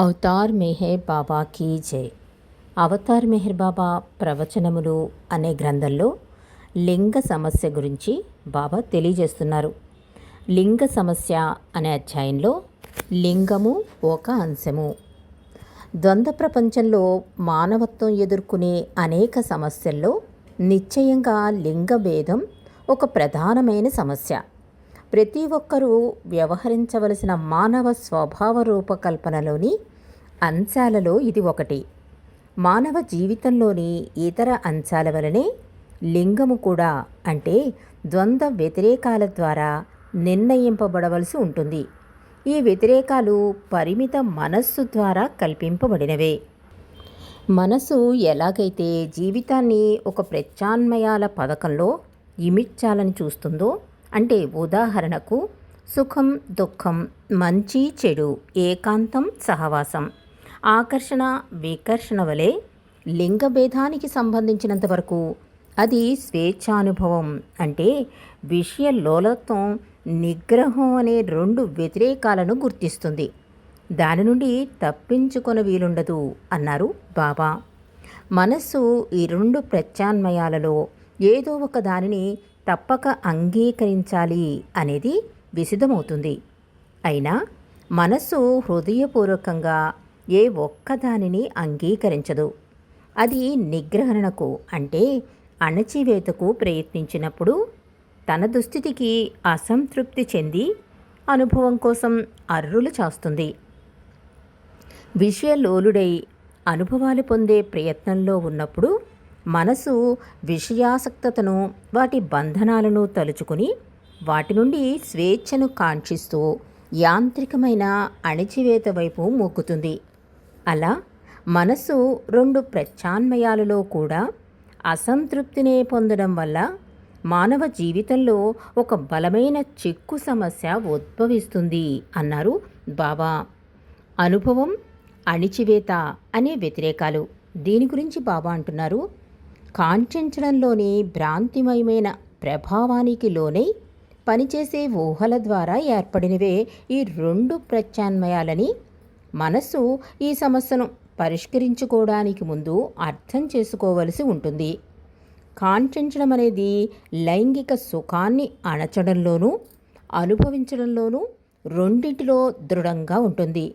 Avatar Meher Baba కీ జై. అవతార్ మెహర్ బాబా ప్రవచనములు అనే గ్రంథంలో లింగ సమస్య గురించి బాబా తెలియజేస్తున్నారు. లింగ సమస్య అనే అధ్యాయంలో లింగము ఒక అంశము. ద్వంద్వ ప్రపంచంలో మానవత్వం ఎదుర్కొనే అనేక సమస్యల్లో నిశ్చయంగా లింగ భేదం ఒక ప్రధానమైన సమస్య. ప్రతి ఒక్కరూ వ్యవహరించవలసిన మానవ స్వభావ రూపకల్పనలోని అంశాలలో ఇది ఒకటి. మానవ జీవితంలోని ఇతర అంశాల వలనే లింగము కూడా అంటే ద్వంద్వ వ్యతిరేకాల ద్వారా నిర్ణయింపబడవలసి ఉంటుంది. ఈ వ్యతిరేకాలు పరిమిత మనస్సు ద్వారా కల్పింపబడినవే. మనసు ఎలాగైతే జీవితాన్ని ఒక ప్రత్యామ్నాయాల పథకంలో ఇమిడ్చాలని చూస్తుందో అంటే ఉదాహరణకు సుఖం దుఃఖం మంచి చెడు ఏకాంతం సహవాసం ఆకర్షణ వికర్షణ వలె లింగ భేదానికి సంబంధించినంత వరకు అది స్వేచ్ఛానుభవం. అంటే విషయ లోలత్వం నిగ్రహం అనే రెండు వ్యతిరేకాలను గుర్తిస్తుంది. దాని నుండి తప్పించుకొని వీలుండదు అన్నారు బాబా. మనస్సు ఈ రెండు ప్రత్యాన్మయాలలో ఏదో ఒక దానిని తప్పక అంగీకరించాలి అనేది విసిదమవుతుంది అయినా మనస్సు హృదయపూర్వకంగా ఏ ఒక్కదానిని అంగీకరించదు. అది నిగ్రహణకు అంటే అణచివేతకు ప్రయత్నించినప్పుడు తన దుస్థితికి అసంతృప్తి చెంది అనుభవం కోసం అర్రులు చాస్తుంది. విషయలోలుడై అనుభవాలు పొందే ప్రయత్నంలో ఉన్నప్పుడు మనసు విషయాసక్తతను వాటి బంధనాలను తలుచుకుని వాటి నుండి స్వేచ్ఛను కాంక్షిస్తూ యాంత్రికమైన అణచివేత వైపు మొక్కుతుంది. అలా మనసు రెండు ప్రత్యాన్మయాలలో కూడా అసంతృప్తినే పొందడం వల్ల మానవ జీవితంలో ఒక బలమైన చిక్కు సమస్య ఉద్భవిస్తుంది అన్నారు బాబా అనుభవం అణిచివేత అనే వ్యతిరేకాలు దీని గురించి బాబా అంటున్నారు. కాంక్షించడంలోని భ్రాంతిమయమైన ప్రభావానికి లోనై పనిచేసే ఊహల ద్వారా ఏర్పడినవే ఈ రెండు ప్రత్యాన్మయాలని మనస్సు ఈ సమస్యను పరిష్కరించుకోవడానికి ముందు అర్థం చేసుకోవలసి ఉంటుంది. కాంక్షించడం అనేది లైంగిక సుఖాన్ని అణచడంలోనూ అనుభవించడంలోనూ రెండింటిలో దృఢంగా ఉంటుంది.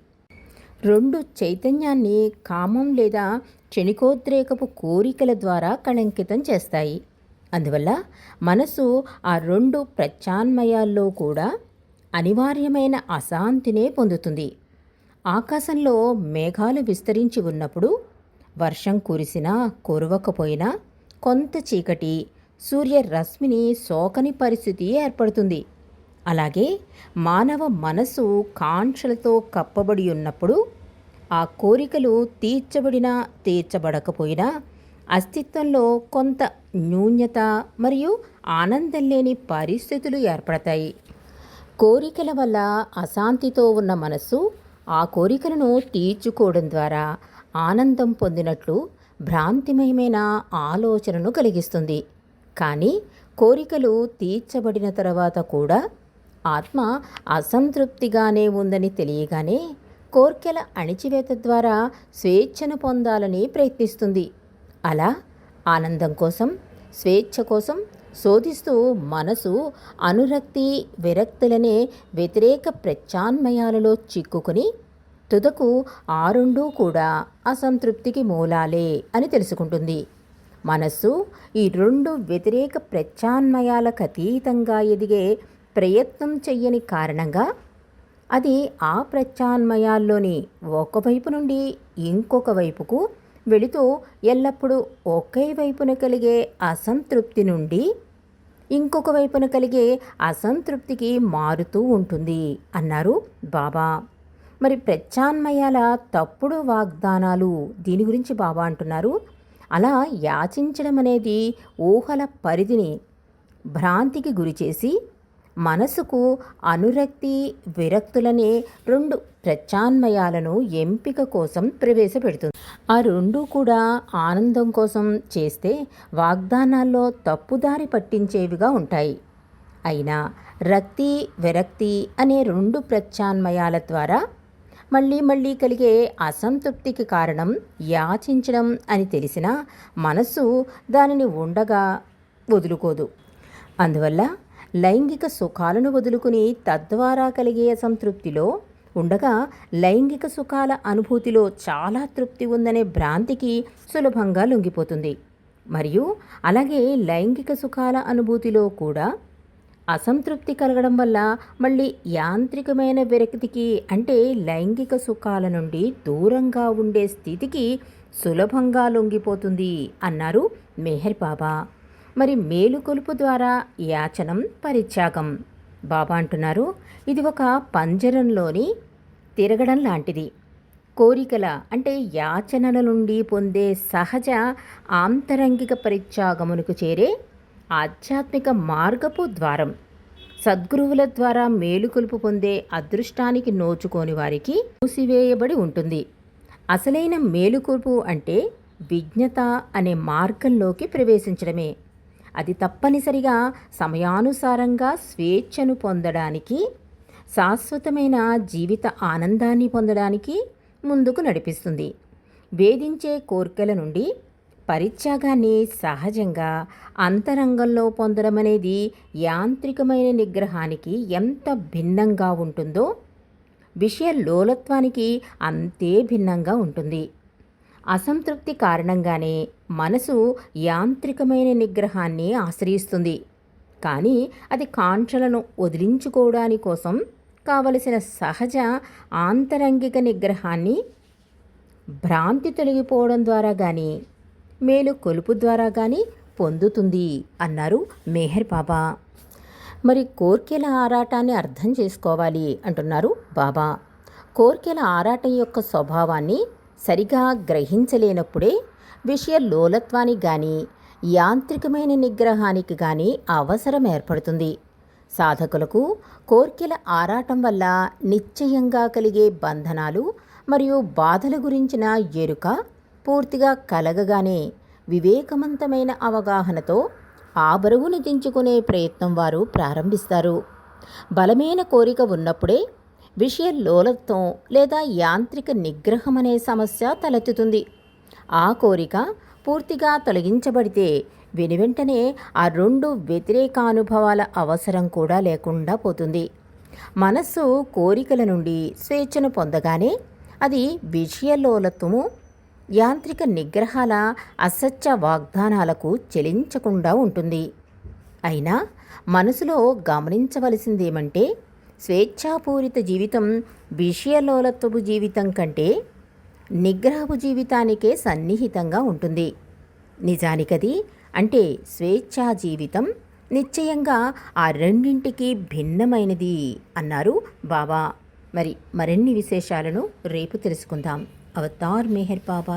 రెండు చైతన్యాన్ని కామం లేదా క్షణికోద్రేకపు కోరికల ద్వారా కళంకితం చేస్తాయి. అందువల్ల మనసు ఆ రెండు ప్రత్యాన్మయాల్లో కూడా అనివార్యమైన అశాంతినే పొందుతుంది. ఆకాశంలో మేఘాలు విస్తరించి ఉన్నప్పుడు వర్షం కురిసినా కురవకపోయినా కొంత చీకటి సూర్యరశ్మిని సోకని పరిస్థితి ఏర్పడుతుంది. అలాగే మానవ మనసు కాంక్షలతో కప్పబడి ఉన్నప్పుడు ఆ కోరికలు తీర్చబడినా తీర్చబడకపోయినా అస్తిత్వంలో కొంత న్యూన్యత మరియు ఆనందం లేని పరిస్థితులు ఏర్పడతాయి. కోరికల వల్ల అశాంతితో ఉన్న మనస్సు ఆ కోరికలను తీర్చుకోవడం ద్వారా ఆనందం పొందినట్లు భ్రాంతిమయమైన ఆలోచనను కలిగిస్తుంది. కానీ కోరికలు తీర్చబడిన తర్వాత కూడా ఆత్మ అసంతృప్తిగానే ఉందని తెలియగానే కోర్కెల అణిచివేత ద్వారా స్వేచ్ఛను పొందాలని ప్రయత్నిస్తుంది. అలా ఆనందం కోసం స్వేచ్ఛ కోసం శోధిస్తూ మనసు అనురక్తి విరక్తులనే వ్యతిరేక ప్రత్యాన్మయాలలో చిక్కుకుని తుదకు ఆ రెండూ కూడా అసంతృప్తికి మూలాలే అని తెలుసుకుంటుంది. మనస్సు ఈ రెండు వ్యతిరేక ప్రత్యాన్మయాలకు అతీతంగా ఎదిగే ప్రయత్నం చెయ్యని కారణంగా అది ఆ ప్రత్యాన్మయాల్లోని ఒకవైపు నుండి ఇంకొక వైపుకు వెళుతూ ఎల్లప్పుడూ ఒకే వైపున కలిగే అసంతృప్తి నుండి ఇంకొక వైపున కలిగే అసంతృప్తికి మారుతూ ఉంటుంది అన్నారు బాబా. మరి ప్రత్యాన్మయాల తప్పుడు వాగ్దానాలు దీని గురించి బాబా అంటున్నారు. అలా యాచించడం అనేది ఊహల పరిధిని భ్రాంతికి గురిచేసి మనసుకు అనురక్తి విరక్తులనే రెండు ప్రత్యాన్మయాలను ఎంపిక కోసం ప్రవేశపెడుతుంది. ఆ రెండు కూడా ఆనందం కోసం చేస్తే వాగ్దానాల్లో తప్పుదారి పట్టించేవిగా ఉంటాయి. అయినా రక్తి విరక్తి అనే రెండు ప్రత్యాన్మయాల ద్వారా మళ్ళీ మళ్ళీ కలిగే అసంతృప్తికి కారణం యాచించడం అని తెలిసినా మనస్సు దానిని ఉండగా వదులుకోదు. అందువల్ల లైంగిక సుఖాలను వదులుకుని తద్వారా కలిగే అసంతృప్తిలో ఉండగా లైంగిక సుఖాల అనుభూతిలో చాలా తృప్తి ఉందనే భ్రాంతికి సులభంగా లొంగిపోతుంది. మరియు అలాగే లైంగిక సుఖాల అనుభూతిలో కూడా అసంతృప్తి కలగడం వల్ల మళ్ళీ యాంత్రికమైన విరక్తికి అంటే లైంగిక సుఖాల నుండి దూరంగా ఉండే స్థితికి సులభంగా లొంగిపోతుంది అన్నారు మెహర్ బాబా. మరి మేలుకొలుపు ద్వారా యాచనం పరిత్యాగం. బాబా అంటున్నారు ఇది ఒక పంజరంలోని తిరగడం లాంటిది. కోరికల అంటే యాచనల నుండి పొందే సహజ ఆంతరంగిక పరిత్యాగమునకు చేరే ఆధ్యాత్మిక మార్గపు ద్వారం. సద్గురువుల ద్వారా మేలుకొలుపు పొందే అదృష్టానికి నోచుకోని వారికి మూసివేయబడి ఉంటుంది. అసలైన మేలుకొలుపు అంటే విజ్ఞత అనే మార్గంలోకి ప్రవేశించడమే. అది తప్పనిసరిగా సమయానుసారంగా స్వేచ్ఛను పొందడానికి శాశ్వతమైన జీవిత ఆనందాన్ని పొందడానికి ముందుకు నడిపిస్తుంది. వేధించే కోరికల నుండి పరిత్యాగాన్ని సహజంగా అంతరంగంలో పొందడం అనేది యాంత్రికమైన నిగ్రహానికి ఎంత భిన్నంగా ఉంటుందో విషయ లోలత్వానికి అంతే భిన్నంగా ఉంటుంది. అసంతృప్తి కారణంగానే మనసు యాంత్రికమైన నిగ్రహాన్ని ఆశ్రయిస్తుంది. కానీ అది కాంక్షలను వదిలించుకోవడాని కోసం కావలసిన సహజ ఆంతరంగిక నిగ్రహాన్ని భ్రాంతి తొలగిపోవడం ద్వారా కానీ మేలు కొలుపు ద్వారా కానీ పొందుతుంది అన్నారు మేహర్ బాబా. మరి కోర్కెల ఆరాటాన్ని అర్థం చేసుకోవాలి అంటున్నారు బాబా. కోర్కెల ఆరాటం యొక్క స్వభావాన్ని సరిగా గ్రహించలేనప్పుడే విషయ లోలత్వానికి కానీ యాంత్రికమైన నిగ్రహానికి కానీ అవసరం ఏర్పడుతుంది. సాధకులకు కోర్కెల ఆరాటం వల్ల నిశ్చయంగా కలిగే బంధనాలు మరియు బాధల గురించిన ఎరుక పూర్తిగా కలగగానే వివేకవంతమైన అవగాహనతో ఆ బరువును దించుకునే ప్రయత్నం వారు ప్రారంభిస్తారు. బలమైన కోరిక ఉన్నప్పుడే విషయ లోలత్వం లేదా యాంత్రిక నిగ్రహం అనే సమస్య తలెత్తుతుంది. ఆ కోరిక పూర్తిగా తొలగించబడితే వెనువెంటనే ఆ రెండు వ్యతిరేకానుభవాల అవసరం కూడా లేకుండా పోతుంది. మనస్సు కోరికల నుండి స్వేచ్ఛను పొందగానే అది విషయలోలత్వము యాంత్రిక నిగ్రహాల అసత్య వాగ్దానాలకు చెలించకుండా ఉంటుంది. అయినా మనసులో గమనించవలసిందేమంటే స్వేచ్ఛాపూరిత జీవితం విషయలోలత్వపు జీవితం కంటే నిగ్రహపు జీవితానికే సన్నిహితంగా ఉంటుంది. నిజానికది అంటే స్వేచ్ఛా జీవితం నిశ్చయంగా ఆ రెండింటికి భిన్నమైనది అన్నారు బాబా. మరి మరిన్ని విశేషాలను రేపు తెలుసుకుందాం. అవతార్ మెహర్ బాబా